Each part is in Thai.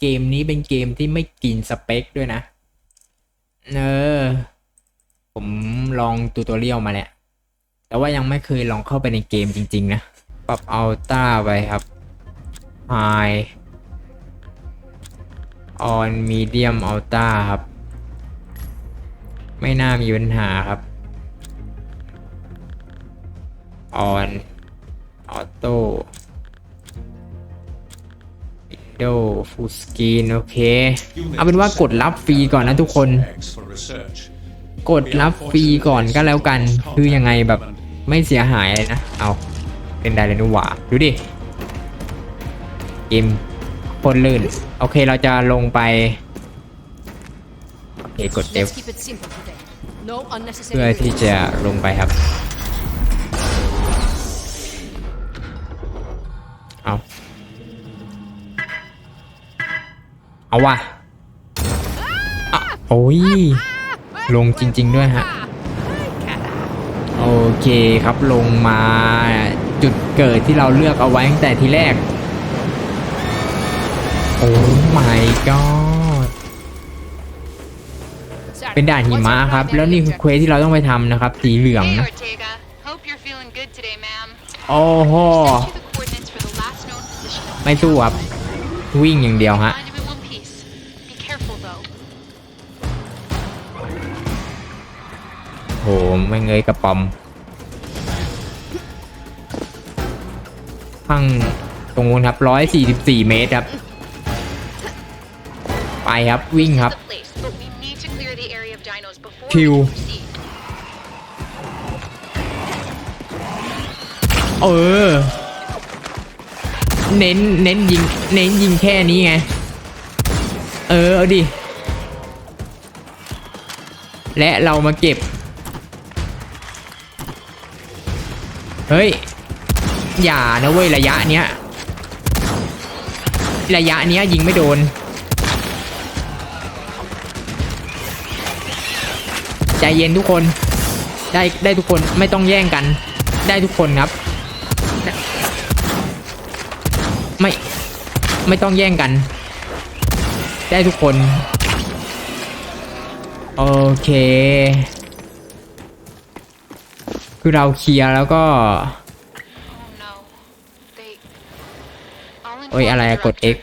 เกมนี้เป็นเกมที่ไม่กินสเปคด้วยนะ เออ ผมลองตูตอเรียลมาแหละแต่ว่ายังไม่เคยลองเข้าไปในเกมจริง ๆ นะ ปรับอัลต้าไปครับ High on medium ultra ครับ ไม่น่ามีปัญหาครับ on auto window full screen โอเค เอาเป็นว่ากดรับฟรีก่อนนะทุกคน กดรับฟรีก่อนก็แล้วกัน คือยังไงแบบไม่เสียหายเลยนะ เอาเป็นไดเรนูหวาดูดิเกมโคนลื่น โอเคเราจะลงไป โอเคกด F Let's keep it simple today. No เพื่อ unnecessary ที่ risks. จะลงไปครับ เอาว่ะอะโอ้ย ลงจริง ๆ ด้วยฮะ โอเคครับลงมาจุดเกิดที่เราเลือกเอาไว้ตั้งแต่ทีแรก โอ้ my god เป็นด่านหิมะครับ แล้วนี่คือเควสที่เราต้องไปทำนะครับ สีเหลือง Hey นะ Ortega, hope you're feeling good today, ma'am. โอ้โห Sent you the coordinates for the last known position of ไม่สู้ครับ วิ่งอย่างเดียวฮะ โหไม่เงยกระป๋อมข้างตรงนู้นครับร้อยสี่สิบสี่เมตรครับ ไปครับวิ่งครับ The place, but we need to clear the area of dinos before Kill. we can proceed. เออ เน้น เน้นยิง เน้นยิงแค่นี้ไง เออ เอาดิ และเรามาเก็บ เฮ้ย อย่านะเว้ยระยะเนี้ย ระยะเนี้ยยิงไม่โดน ใจเย็นทุกคน ได้ได้ทุกคนไม่ต้องแย่งกัน ได้ทุกคนครับ ไม่ ไม่ต้องแย่งกัน ได้ทุกคน โอเค คือเราเคลียร์แล้วก็ Oh no. They. I'll เอ้ยอะไร the อะกด X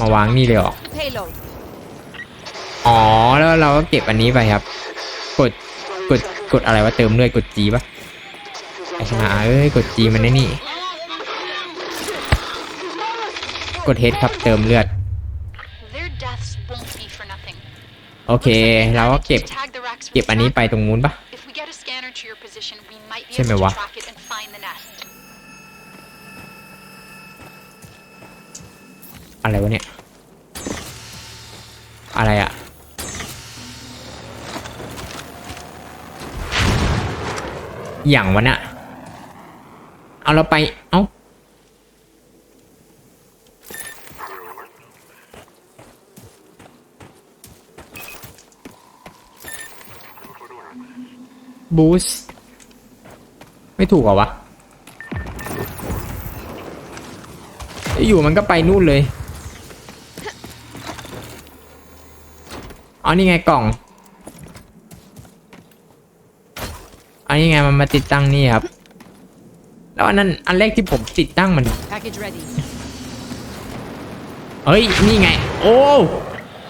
มาวางนี่เลยหรอ อ๋อ แล้วเราก็เก็บอันนี้ไปครับ กด กด กดอะไรวะเติมเลือดกด G ปะไอ้ห่าเอ้ย กด G มันไอ้นี่ กด H ครับเติมเลือด โอเค เราก็เก็บ Tag the racks with เก็บอันนี้ไป tracker. ตรงนู้นปะ If we get a scanner to your position, we might be ใช่ไหม able วะ to track it and find the nest. อะไรวะเนี่ย อะไรอะอย่างวะน่ะเอาเราไป เอ้า บูสไม่ถูกเหรอวะอยู่มันก็ไปนู่นเลยอ๋อนี่ไงกล่องอันนี้ไงมันมาติดตั้งนี่ครับ แล้วอันนั้นอันแรกที่ผมติดตั้งมัน Package ready. เฮ้ยนี่ไง โอ้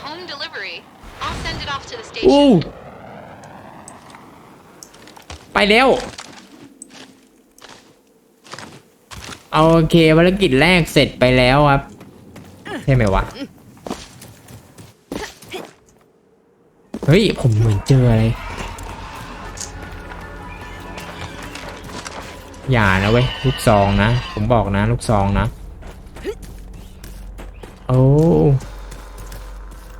Home delivery. I'll send it off to the อู้ station. ไปแล้วโอเคภารกิจแรกเสร็จไปแล้วครับ ใช่ไหมวะ เฮ้ย ผมเหมือนเจออะไร อย่านะเว้ย ลูกซองนะ ผมบอกนะ ลูกซองนะ โอ้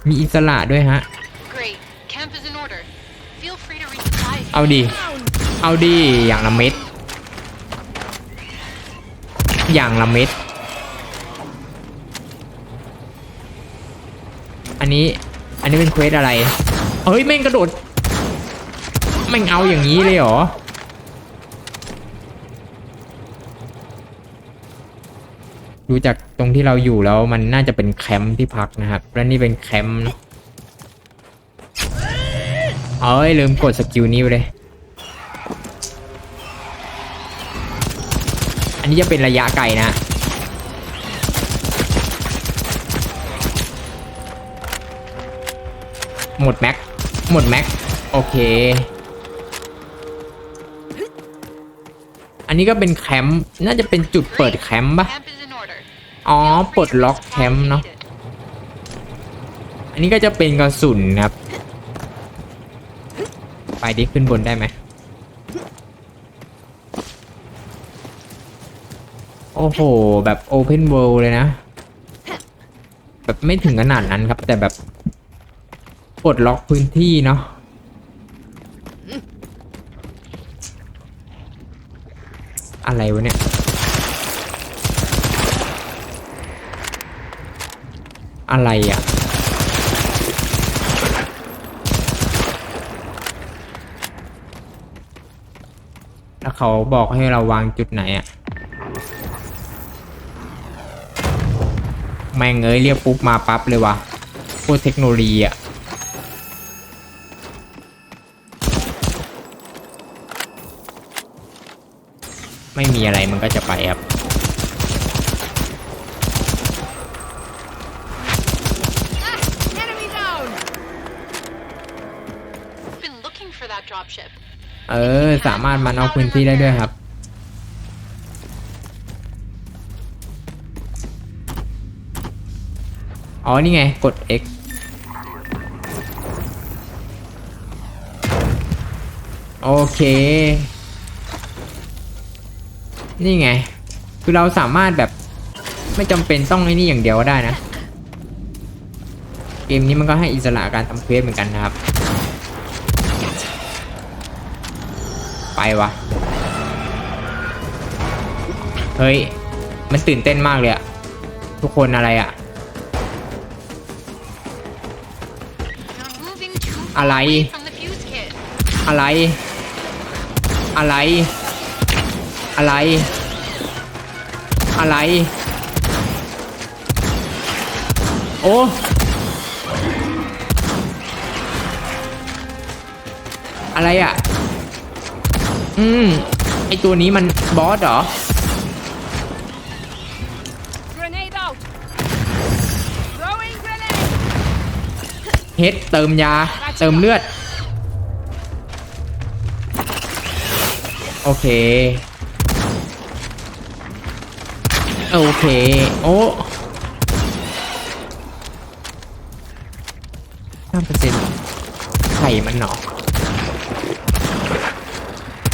มีอิสระด้วยฮะ Great. Camp is in order. Feel free to resupply. if you เอาดิ เอาดิอย่างละเม็ด อย่างละเม็ด อันนี้ อันนี้เป็นเควสอะไร เฮ้ยแม่งกระโดด แม่งเอาอย่างนี้เลยเหรอ ดูจากตรงที่เราอยู่แล้วมันน่าจะเป็นแคมป์ที่พักนะครับ และนี่เป็นแคมป์เอะเอ้ยลืมกดสกิลนี้ไปเลย อันนี้จะเป็นระยะไกลนะหมดแม็ก หมดแม็ก โอเค อันนี้ก็เป็นแคมป์ น่าจะเป็นจุดเปิดแคมป์ปะอ๋อ ปลดล็อกแคมป์เนาะ อันนี้ก็จะเป็นกระสุนครับ ไปดิขึ้นบนได้ไหม อ้โห แบบโอเพนเวิลด์เลยนะ แบบไม่ถึงขนาดนั้นครับ แต่แบบปลดล็อกพื้นที่เนาะอะไรวะเนี่ย อะไรอะ แล้วเขาบอกให้เราวางจุดไหนอะ แม่งเอ้ยเรียกปุ๊บมาปั๊บเลยวะพวกเทคโนโลยีอะไม่มีอะไรมันก็จะไปครับ Enemy down! Been looking for that dropship. เออ สามารถมันเอาพื้นที่ได้ด้วยครับ อ๋อ นี่ไง กด X โอเค นี่ไง คือเราสามารถแบบไม่จำเป็นต้องไอ้นี่อย่างเดียวก็ได้นะ เกมนี้มันก็ให้อิสระการทำเควสเหมือนกันนะครับ ไปวะ เฮ้ย มันตื่นเต้นมากเลยอะทุกคนอะไรอะ อะไร? away from the fuse kit. อะไร อะไร อะไร อะไร โอ้อะไรอะ อืม ไอตัวนี้มันบอสเหรอ Grenade out! Throwing grenade! เฮดเติมยา เติมเลือด โอเค โอเค โอ้ห้าเปอร์เซ็นต์ไข่มันหนอ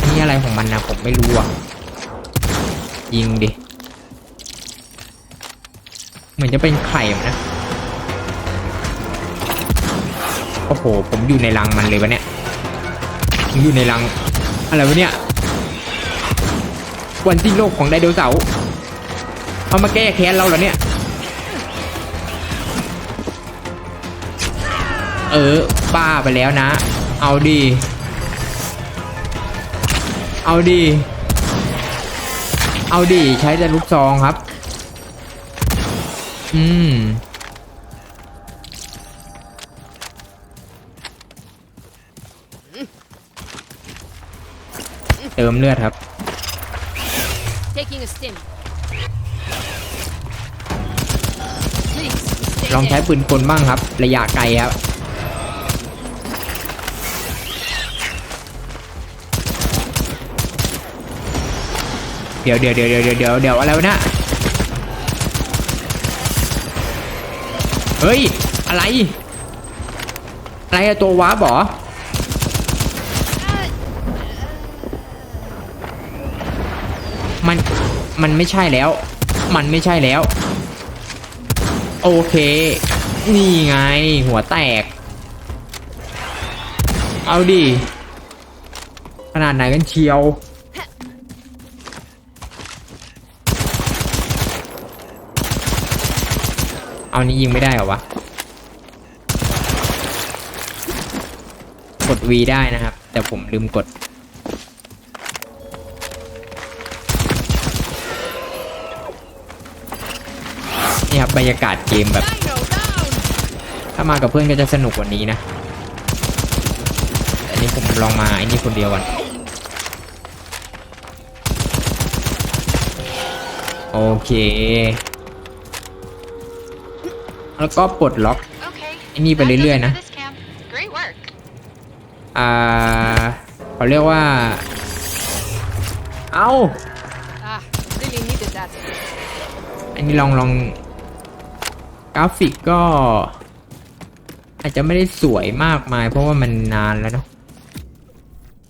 อันนี่อะไรของมันนะผมไม่รู้อะ ยิงดิ เหมือนจะเป็นไข่นะ โอ้โห ผมอยู่ในรังมันเลยวะเนี่ยผมอยู่ในรัง อะไรวะเนี่ย วันสิ้นโลกของไดโนเสาร์เอามาแก้แค้นเราเหรอเนี่ย เออ บ้าไปแล้วนะ เอาดี เอาดี เอาดีใช้แต่ลูกซองครับ อืม เติมเลือดครับ Taking a stim. Please, stay ลองใช้ there. ปืนกลบ้างครับ ระยะไกลครับ เดี๋ยวเดี๋ยวเดี๋ยวเดี๋ยวเดี๋ยวเดี๋ยวเดี๋ยวอะไรวะเนี่ยเฮ้ย อะไร อะไรอะตัววาร์ปเหรอ มัน มันไม่ใช่แล้ว มันไม่ใช่แล้ว โอเค นี่ไง หัวแตก เอาดิ ขนาดไหนกันเชียว เอานี้ยิงไม่ได้เหรอวะ กด V ได้นะครับ แต่ผมลืมกด บรรยากาศเกมแบบ Dino down. ถ้ามากับเพื่อนก็จะสนุกกว่านี้นะแต่อันนี้ผมลองมาไอ้นี่คนเดียวก่อนโอเค แล้วก็ปลดล็อก Okay. I need that does it Valeria na. for this camp. Great work. อ่าเขาเรียกว่า เอา Ah, really needed that. อันนี้ลองลองก ราฟิกก็ อาจจะไม่ได้สวยมากมาย เพราะว่ามันนานแล้วเนาะ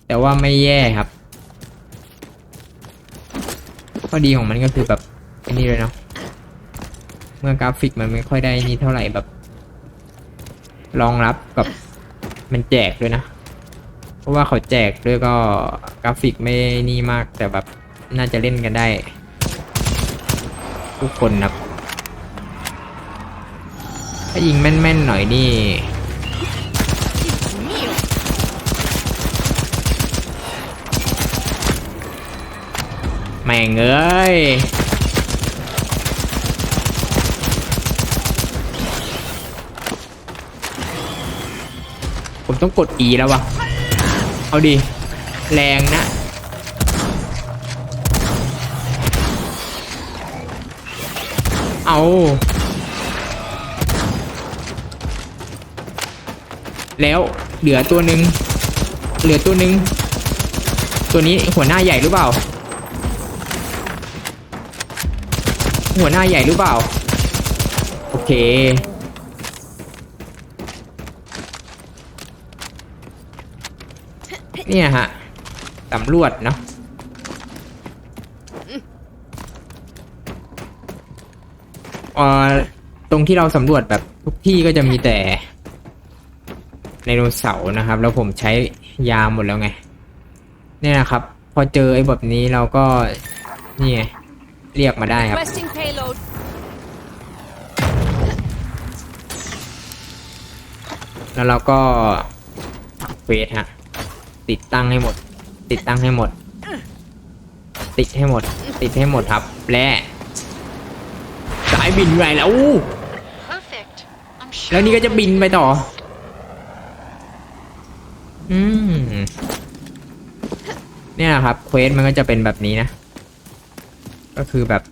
แต่ว่าไม่แย่ครับข้อดีของมันก็คือแบบอันนี้เลยเนาะเมื่อกราฟิกมันไม่ค่อยได้นี่เท่าไหร่แบบรองรับกับมันแจกด้วยนะ เพราะว่าเขาแจกด้วยก็กราฟิกไม่นี่มากแต่แบบน่าจะเล่นกันได้ ทุกคนนะถ้ายิงแม่นๆหน่อยนี่แม่งเอ้ยผมต้องกด E แล้ววะเอาดิ แรงนะ เอา แล้วเหลือตัวหนึ่งเหลือตัวหนึ่งตัวนี้หัวหน้าใหญ่หรือเปล่า หัวหน้าใหญ่หรือเปล่า โอเค เนี่ยฮะสำรวจเนาะอ่อตรงที่เราสำรวจแบบทุกที่ก็จะมีแต่ ไดโนเสาร์นะครับ แล้วผมใช้ยาหมดแล้วไงเนี่ยนะครับ พอเจอไอ้แบบนี้เราก็นี่ไงเรียกมาได้ครับ Requesting payload. แล้วเราก็เฟสฮะติดตั้งให้หมด ติดตั้งให้หมด ติดให้หมด ติดให้หมดครับ และสายบินไงแล้วอู้ Perfect. I'm sure. แล้วนี่ก็จะบินไปต่อ อืม เนี่ยนะครับเควสมันก็จะเป็นแบบนี้นะ ก็คือแบบ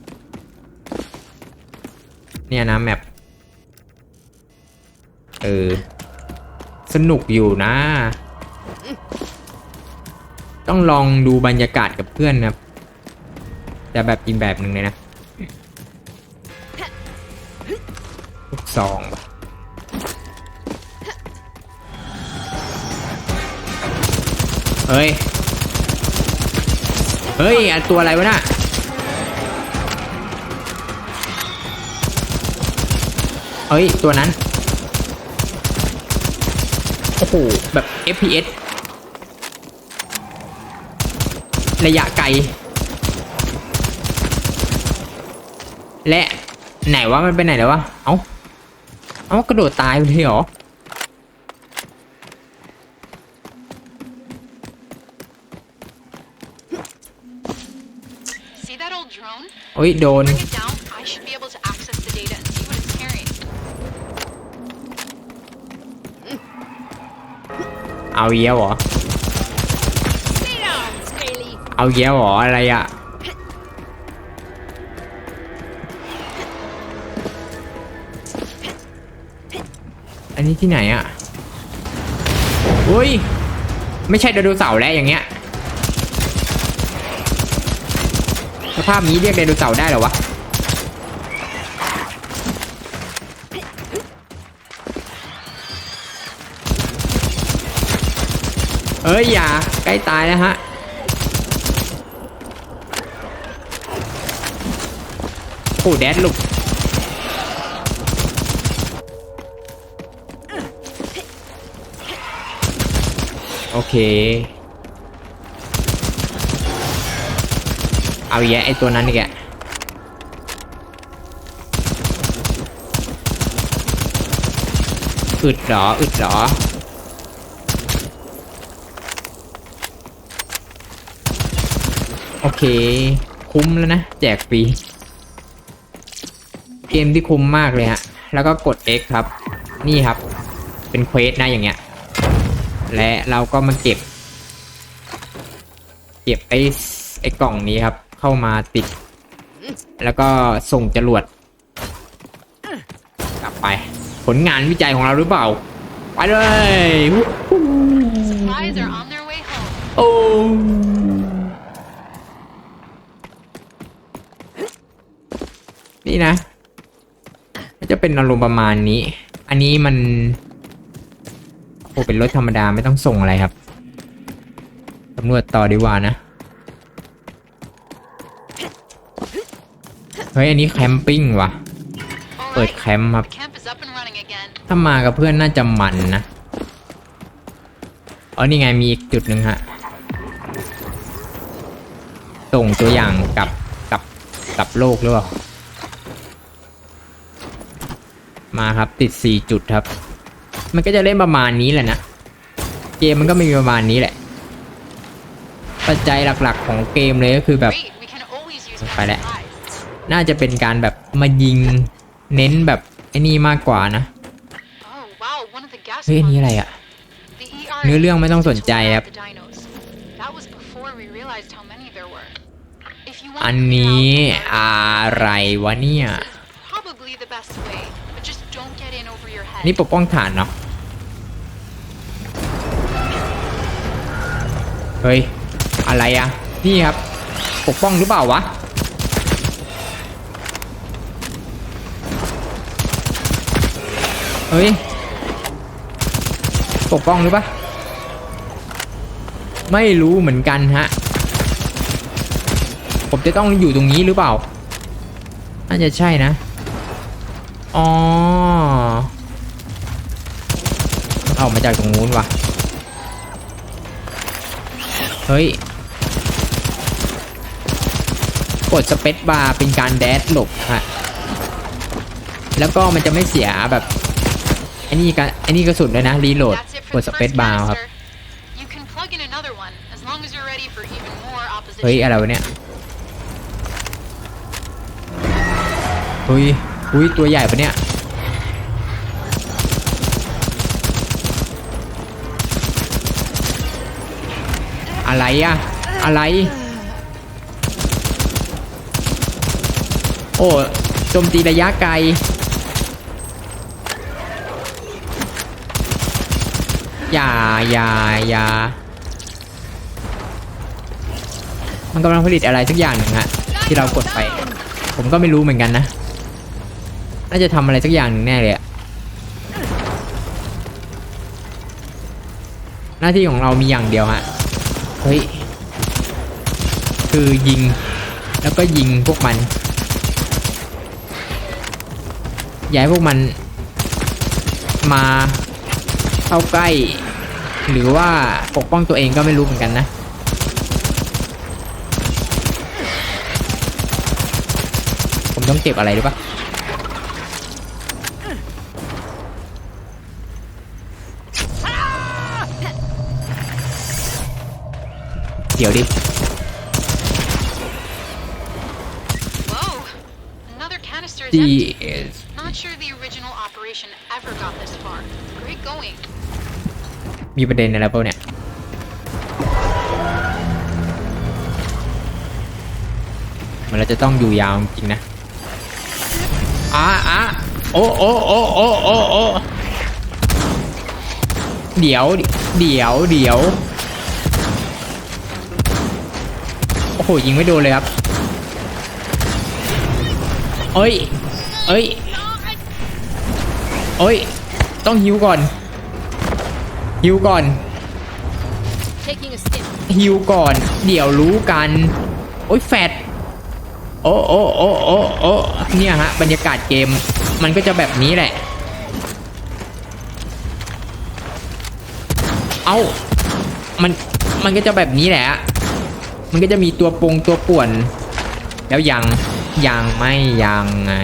เนี่ยนะแมปเออ สนุกอยู่นะ ต้องลองดูบรรยากาศกับเพื่อนนะครับจะแบบอีกแบบหนึ่งเลยนะลูกซอง เฮ้ย เฮ้ยอะตัวอะไรวะน่ะเฮ้ย ตัวนั้น โอ้โห แบบ FPS ระยะไกล และ ไหนวะ มันไปไหนแล้ววะ เอ้า เอ้ากระโดดตายไปเลยเหรอ โอ้ยโดน Bring it down. I should be able to access the data and see what it's carrying. เอาเยี่ยวเหรอ Stay down, Scaly. เอาเยี่ยวเหรออะไรอะอันนี้ที่ไหนอะอุ้ย ไม่ใช่ไดโนเสาร์แล้วอย่างเงี้ย สภาพนี้เรียกไดโนเสาร์ได้หรอวะเอ้ยอย่าใกล้ตายแล้วฮะโอ้แดดลุกโอเค เอาแยะไอตัวนั้นอีกแกอึดเหรออึดเหรอโอเค คุ้มแล้วนะ แจกฟรี เกมที่คุ้มมากเลยฮะ แล้วก็กด X ครับ นี่ครับ เป็นเควสนะอย่างเงี้ย และเราก็มาเก็บ เก็บไอ้ไอ้กล่องนี้ครับ เข้ามาติด แล้วก็ส่งจรวด กลับไป ผลงานวิจัยของเราหรือเปล่า ไปเลยวู้ฮู้ Supplies are on their way home. โอ้นี่นะ มันจะเป็นอารมณ์ประมาณนี้ อันนี้มันโอ้เป็นรถธรรมดาไม่ต้องส่งอะไรครับตำรวจต่อดีกว่านะ เฮ้ยอันนี้แคมปิ้งว่ะเปิด Alright, แคมป์ครับ camp is up and running again. ถ้ามากับเพื่อนน่าจะมันนะอ๋อนี่ไงมีอีกจุดหนึ่งฮะส่งตัวอย่างกับกับกับโลกหรือเปล่ามาครับติดสี่จุดครับ มันก็จะเล่นประมาณนี้แหละนะ เกมมันก็มีประมาณนี้แหละ ปัจจัยหลักๆของเกมเลยก็คือแบบ Great, we can always use น่าจะเป็นการแบบมายิงเน้นแบบไอ้นี่มากกว่านะ Oh wow, one of the gas เฮ้ยอันนี้อะไร pumps. อะ The ER เนื้อเรื่องไม่ต้องสนใจครับ the dinos. That was before we realized how many there were. If you want อัน to clear นี้ out the อะไรวะเนี่ย This is probably the best way, but just don't get in over your head. นี่ปกป้องฐานเนาะเฮ้ยอะไรอะนี่ครับ ปกป้องหรือเปล่าวะ เฮ้ย ปกป้องหรือปะไม่รู้เหมือนกันฮะ ผมจะต้องอยู่ตรงนี้หรือเปล่า น่าจะใช่นะ อ๋อออกมาจากตรงนู้นว่ะ เฮ้ย กดสเปซบาร์เป็นการแดดหลบฮะ แล้วก็มันจะไม่เสียแบบ ไอ้นี่กันไอ้นี่กระสุนเลยนะรีโหลด That's it ก for ด the สเปซ first บาร์ครับ canister. You can plug in another one as long as you're ready for even more เฮ้ย opposition. อะไรวะเนี่ยเฮ้ยอุ้ยตัวใหญ่ปะเนี่ย อะไรอะอะไร โอ้โจมตีระยะไกล อย่าอย่าอย่ามันกำลังผลิตอะไรสักอย่างหนึ่งฮะที่เรากดไป ผมก็ไม่รู้เหมือนกันนะ น่าจะทำอะไรสักอย่างหนึ่งแน่เลยอะหน้าที่ของเรามีอย่างเดียวฮะ เฮ้ย คือยิง แล้วก็ยิงพวกมันย่าให้พวกมันมาเข้าใกล้ หรือว่าปกป้องตัวเองก็ไม่รู้เหมือนกันนะผมต้องเก็บอะไรหรือปะเดี๋ยวดิ Whoa! Another canister is ดี empty. Not sure the original operation ever got this far. Great going. มีประเด็นอะไรเปล่าเนี่ย มันเราจะต้องอยู่ยาวจริงๆนะอะอะโอ้โอ้โอ้โอ้โอ้โอ้เดี๋ยว เดี๋ยว เดี๋ยว โอ้โห ยิงไม่โดนเลยครับ เอ้ย เอ้ย เอ้ย ต้องฮิวก่อน ฮิวก่อน Taking a stim. ฮิวก่อน เดี๋ยวรู้กัน โอ้ยแฟดโอ้โอ้โอ้โอ้โอ้เนี่ยฮะ บรรยากาศเกม มันก็จะแบบนี้แหละ เอ้า มัน มันก็จะแบบนี้แหละ มันก็จะมีตัวปงตัวป่วน แล้วยัง ยังไม่ยังไง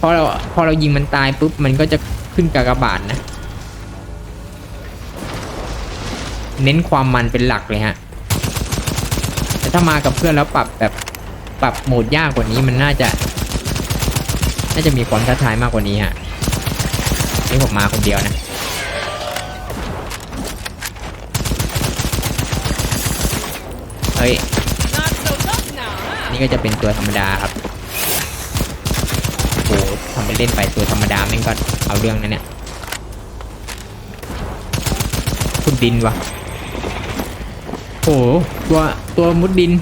พอเรา พอเรายิงมันตายปุ๊บ มันก็จะขึ้นกากบาทนะ เน้นความมันเป็นหลักเลยฮะแต่ถ้ามากับเพื่อนแล้วปรับแบบปรับโหมดยากกว่านี้มันน่าจะ น่าจะมีความท้าทายมากกว่านี้ฮะนี่ผมมาคนเดียวนะเฮ้ยนี่ก็จะเป็นตัวธรรมดาครับโอ้ทำไปเล่นไปตัวธรรมดาแม่งก็เอาเรื่องนะเนี่ยคุณดินวะ โอ้โหตัวตัวมุดดิน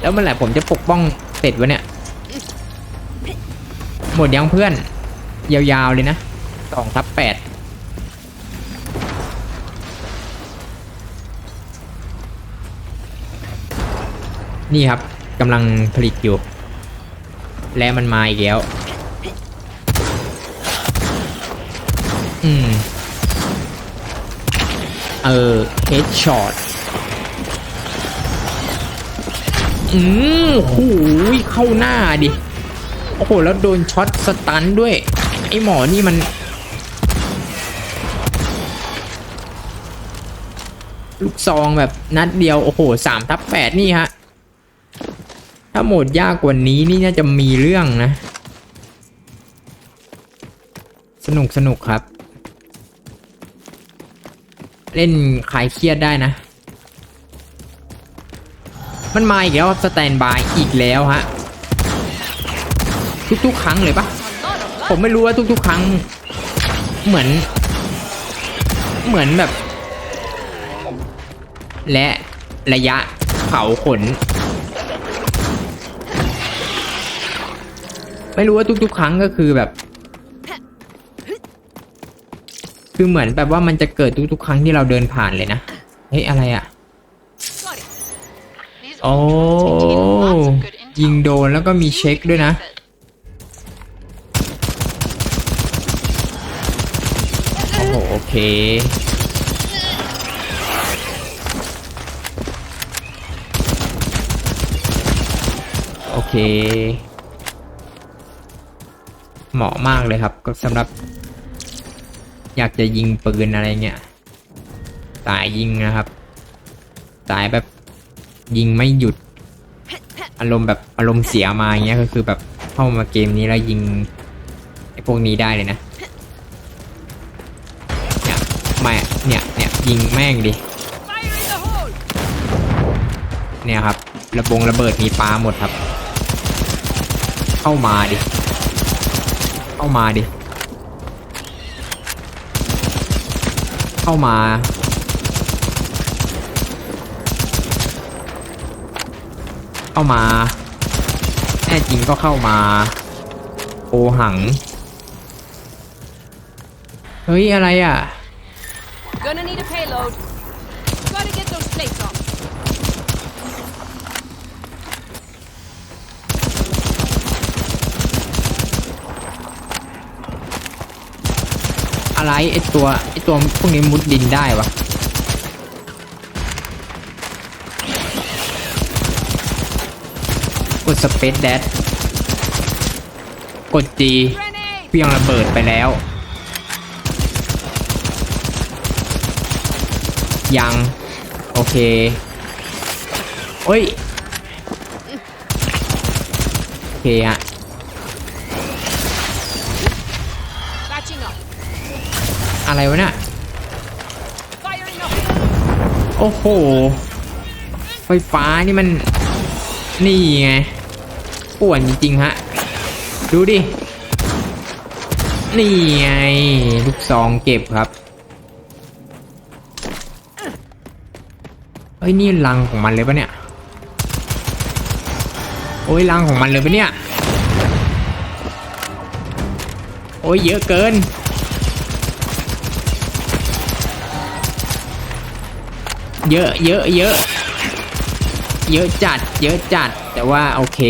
แล้วเมื่อไหร่ผมจะปกป้องเสร็จวะเนี่ย หมดยังเพื่อน ยาวๆเลยนะสองทับแปดนี่ครับกำลังผลิตอยู่ และมันมาอีกแล้ว อืม เออเฮดช็อตอืมโอ้โหเข้าหน้าดิ โอ้โห แล้วโดนช็อตสตันด้วย ไอหมอนี่มันลูกซองแบบนัดเดียว โอ้โหสามทับแปดนี่ฮะ ถ้าโหมดยากกว่านี้นี่น่าจะมีเรื่องนะ สนุกสนุกครับ เล่นคลายเครียดได้นะ มันมาอีกแล้วครับสแตนบายอีกแล้วฮะ ทุกๆ ครั้งเลยปะผมไม่รู้ว่าทุกๆ ครั้ง เหมือน เหมือนแบบ และระยะเผาขน ไม่รู้ว่าทุกๆ ครั้งก็คือแบบ คือเหมือนแบบว่ามันจะเกิดทุกๆครั้งที่เราเดินผ่านเลยนะ เฮ้ย อะไรอะ่ะ โอ้ยิงโดนแล้วก็มีเช็คด้วยนะ โอ้โห โอเค โอเค เหมาะมากเลยครับก็สำหรับ อยากจะยิงปืนอะไรเงี้ยสายยิงนะครับ สายแบบยิงไม่หยุด อารมณ์แบบอารมณ์เสียมาอย่างเงี้ยก็คือแบบเข้ามาเกมนี้แล้วยิงไอ้พวกนี้ได้เลยนะเนี่ยแม่เนี่ยเนี่ยยิงแม่งดิเนี่ยครับระบงระเบิดมีปลาหมดครับ เข้ามาดิ เข้ามาดิ เข้ามาเข้ามา แน่จริงก็เข้ามาโอหัง เฮ้ย อะไรอะ อะไรไอตัวไอตัวพวกนี้มุดดินได้วะกดสเปซแดดกด G Grenade. เพียงระเบิดไปแล้ว ยัง โอเคโอ้ย โอเคฮะ อะไรวะเนี่ยโอ้โห ไฟฟ้านี่มัน นี่ไงป่วนจริงๆฮะ ดูดิ นี่ไง ลูกซองเก็บครับ เฮ้ย นี่รังของมันเลยปะเนี่ย โอ้ยรังของมันเลยปะเนี่ย โอ้ยเยอะเกิน เยอะเยอะเยอะ เยอะจัด เยอะจัดแต่ว่าโอเค